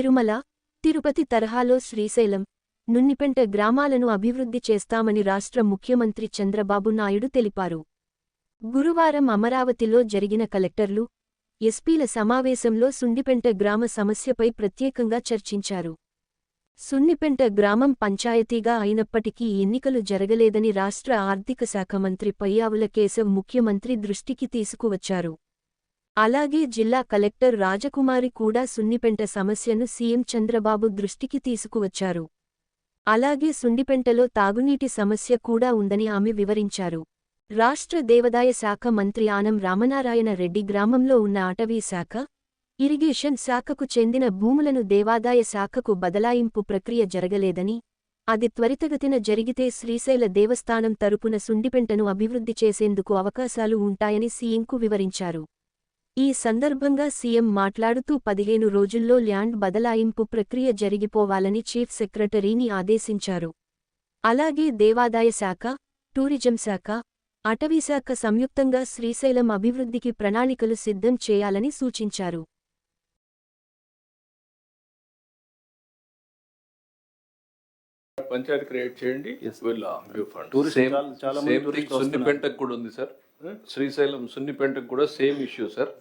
తిరుమల తిరుపతి తరహాలో శ్రీశైలం నున్నిపెంట గ్రామాలను అభివృద్ధి చేస్తామని రాష్ట్ర ముఖ్యమంత్రి చంద్రబాబు నాయుడు తెలిపారు. గురువారం అమరావతిలో జరిగిన కలెక్టర్లు ఎస్పీల సమావేశంలో సుండిపెంట గ్రామ సమస్యపై ప్రత్యేకంగా చర్చించారు. సున్నిపెంట గ్రామం పంచాయతీగా అయినప్పటికీ ఎన్నికలు జరగలేదని రాష్ట్ర ఆర్థిక శాఖ మంత్రి పయ్యావుల కేశవ్ ముఖ్యమంత్రి దృష్టికి తీసుకువచ్చారు. అలాగే జిల్లా కలెక్టర్ రాజకుమారి కూడా సున్నిపెంట సమస్యను సీఎం చంద్రబాబు దృష్టికి తీసుకువచ్చారు. అలాగే సుండిపెంటలో తాగునీటి సమస్య కూడా ఉందని ఆమె వివరించారు. రాష్ట్ర దేవదాయ శాఖ మంత్రి ఆనం రామనారాయణ రెడ్డి గ్రామంలో ఉన్న అటవీ శాఖ ఇరిగేషన్ శాఖకు చెందిన భూములను దేవాదాయ శాఖకు బదలాయింపు ప్రక్రియ జరగలేదని అది త్వరితగతిన జరిగితే శ్రీశైల దేవస్థానం తరపున సుండిపెంటను అభివృద్ధి చేసేందుకు అవకాశాలు ఉంటాయని సీఎంకు వివరించారు. ఈ సందర్భంగా సీఎం మాట్లాడుతూ పదిహేను రోజుల్లో ల్యాండ్ బదలాయింపు ప్రక్రియ జరిగిపోవాలని చీఫ్ సెక్రటరీని ఆదేశించారు. అలాగే దేవాదాయ శాఖ టూరిజం శాఖ అటవీశాఖ సంయుక్తంగా శ్రీశైలం అభివృద్ధికి ప్రణాళికలు సిద్ధం చేయాలని సూచించారు. పంచాయతీ క్రియేట్ చేయండి కూడా ఉంది సార్ శ్రీశైలం సున్నిపెంటకు కూడా same issue sir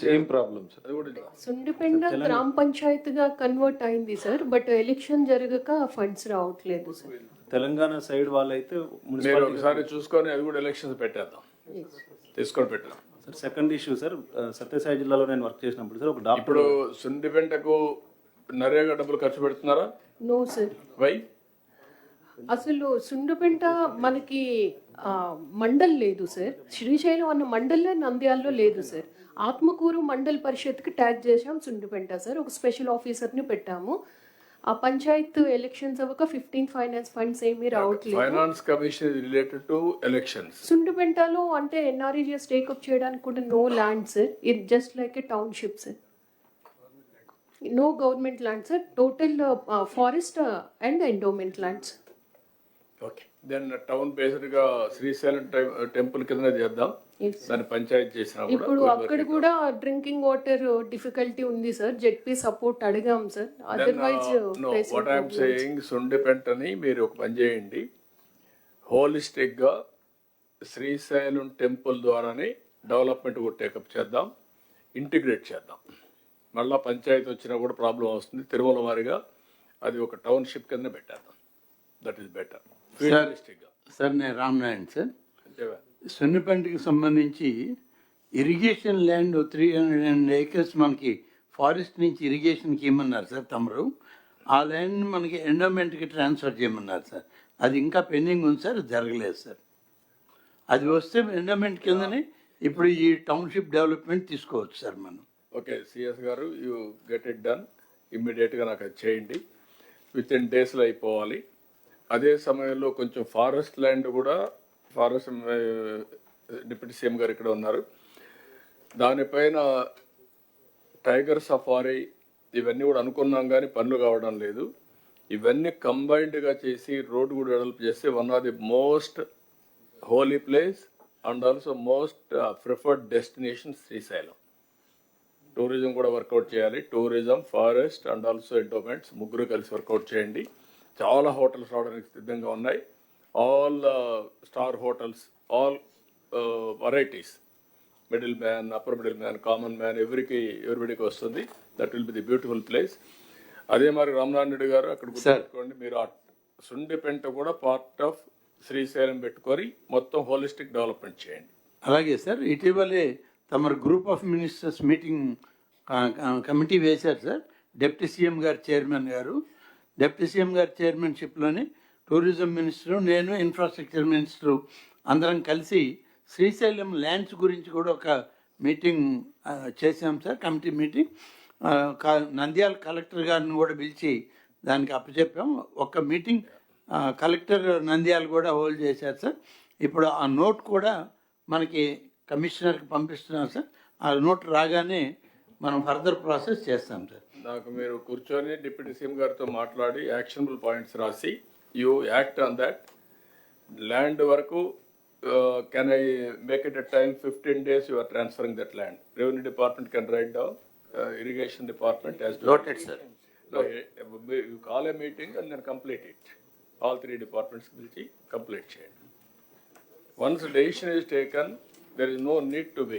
same problem sir అది కూడా సుండిపెండ గ్రామ పంచాయతీగా కన్వర్ట్ అయింది సార్ బట్ ఎలక్షన్ జరగక ఫండ్స్ రావట్లేదు సార్ తెలంగాణ సైడ్ వాళ్ళైతే మీరు ఒకసారి చూసుకొని అది కూడా ఎలక్షన్స్ పెట్టేద్దాం. తీసుకొని పెట్టాం sir second issue sir Sathya Sai జిల్లాలో నేను వర్క్ చేసినప్పుడు సార్ ఒక డాక్టర్ ఇప్పుడు సుండిపెంటకు నరేగా డబ్బులు ఖర్చు పెడుతున్నారా? నో సార్ వై అసలు సుండిపెంట మనకి మండల్ లేదు సార్. శ్రీశైలం అన్న మండలే నంద్యాలలో లేదు సార్. ఆత్మకూరు మండల్ పరిషత్కి ట్యాగ్ చేసాం సుండిపెంట సార్. ఒక స్పెషల్ ఆఫీసర్ని పెట్టాము. ఆ పంచాయత్ ఎలక్షన్స్ అవ్వక ఫిఫ్టీన్ ఫైనాన్స్ ఫండ్స్ ఏమీ రావట్లేదు. Finance commission related to elections సుండిపెంటలో అంటే ఎన్ఆర్ఈజిఎస్ టేకప్ చేయడానికి కూడా no land sir. It just like a township sir. No government land sir. Total forest and endowment lands okay. Then town బేస్డ్గా Srisailam temple కింద చేద్దాం. దాన్ని పంచాయతీ చేసినా ఇప్పుడు అక్కడ కూడా డ్రింకింగ్ వాటర్ డిఫికల్టీ ఉంది సార్ జెడ్పీ సపోర్ట్ అడిగాం sir otherwise what I'm saying సుండిపెంటని మీరు ఒక పని చేయండి. హోలిస్టిక్గా శ్రీశైలం టెంపుల్ ద్వారానే డెవలప్మెంట్ కూడా టేకప్ చేద్దాం. ఇంటిగ్రేట్ చేద్దాం. మళ్ళా పంచాయతీ వచ్చినా కూడా ప్రాబ్లం వస్తుంది. తిరుమల వారిగా అది ఒక టౌన్షిప్ కింద పెట్టేద్దాం. దట్ ఈస్ బెటర్ సార్ నేను రామనారాయణ సార్. అంతేవా? సున్నిపెంటకి సంబంధించి irrigation land three hundred and acres మనకి ఫారెస్ట్ నుంచి ఇరిగేషన్కి ఇమ్మన్నారు సార్ తమరు. ఆ ల్యాండ్ మనకి ఎండోమెంట్కి ట్రాన్స్ఫర్ చేయమన్నారు సార్. అది ఇంకా పెండింగ్ ఉంది సార్ జరగలేదు సార్. అది వస్తే ఎండోమెంట్ కిందనే ఇప్పుడు ఈ టౌన్షిప్ డెవలప్మెంట్ తీసుకోవచ్చు సార్ మనం. ఓకే సిఎస్ గారు యూ గెట్ ఇట్ డన్. ఇమ్మీడియట్గా నాకు అది చేయండి. విత్ ఇన్ డేస్లో అయిపోవాలి. అదే సమయంలో కొంచెం ఫారెస్ట్ ల్యాండ్ కూడా ఫారెస్ట్ డిప్యూటీ సీఎం గారు ఇక్కడ ఉన్నారు. దానిపైన టైగర్ సఫారీ ఇవన్నీ కూడా అనుకున్నాం కానీ పనులు కావడం లేదు. ఇవన్నీ కంబైన్డ్గా చేసి రోడ్డు కూడా డెవలప్ చేస్తే one of the most holy place and also most preferred destination Srisailam. Tourism కూడా వర్కౌట్ చేయాలి. Tourism forest and also endowments ముగ్గురు కలిసి వర్కౌట్ చేయండి. చాలా హోటల్స్ రావడానికి సిద్ధంగా ఉన్నాయి. All star hotels all varieties middle man upper middle man common man ఎవరికి ఎవరిబడికి వస్తుంది. That will be the beautiful place అదే మరి రామనారాయణ రెడ్డి గారు అక్కడ గుర్తుపెట్టుకోండి మీరు ఆ సుండిపెంట కూడా పార్ట్ ఆఫ్ శ్రీశైలం పెట్టుకొని మొత్తం హోలిస్టిక్ డెవలప్మెంట్ చేయండి. అలాగే సార్ ఇటీవలే తమరు group of ministers meeting committee వేశారు సార్ డిప్యూటీ సీఎం గారు చైర్మన్ గారు. డిప్యూటీ సీఎం గారి చైర్మన్షిప్లోని టూరిజం మినిస్టరు నేను ఇన్ఫ్రాస్ట్రక్చర్ మినిస్టరు అందరం కలిసి శ్రీశైలం ల్యాండ్స్ గురించి కూడా ఒక మీటింగ్ చేసాం సార్ కమిటీ మీటింగ్. క- నంద్యాల కలెక్టర్ గారిని కూడా పిలిచి దానికి అప్పచెప్పాం. ఒక మీటింగ్ కలెక్టర్ నంద్యాల కూడా హోల్డ్ చేశారు సార్. ఇప్పుడు ఆ నోట్ కూడా మనకి కమిషనర్కి పంపిస్తున్నాం సార్. ఆ నోట్ రాగానే మనం ఫర్దర్ ప్రాసెస్ చేస్తాం సార్ నాకు మీరు కూర్చొని డిప్యూటీ సీఎం గారితో మాట్లాడి యాక్షనబుల్ పాయింట్స్ రాసి you act on that land వరకు can I make it a time fifteen days you are transferring that land revenue department can write down irrigation department as noted sir call a meeting and then complete it all three departments పిలిచి complete చేయండి once decision is taken there is no need to be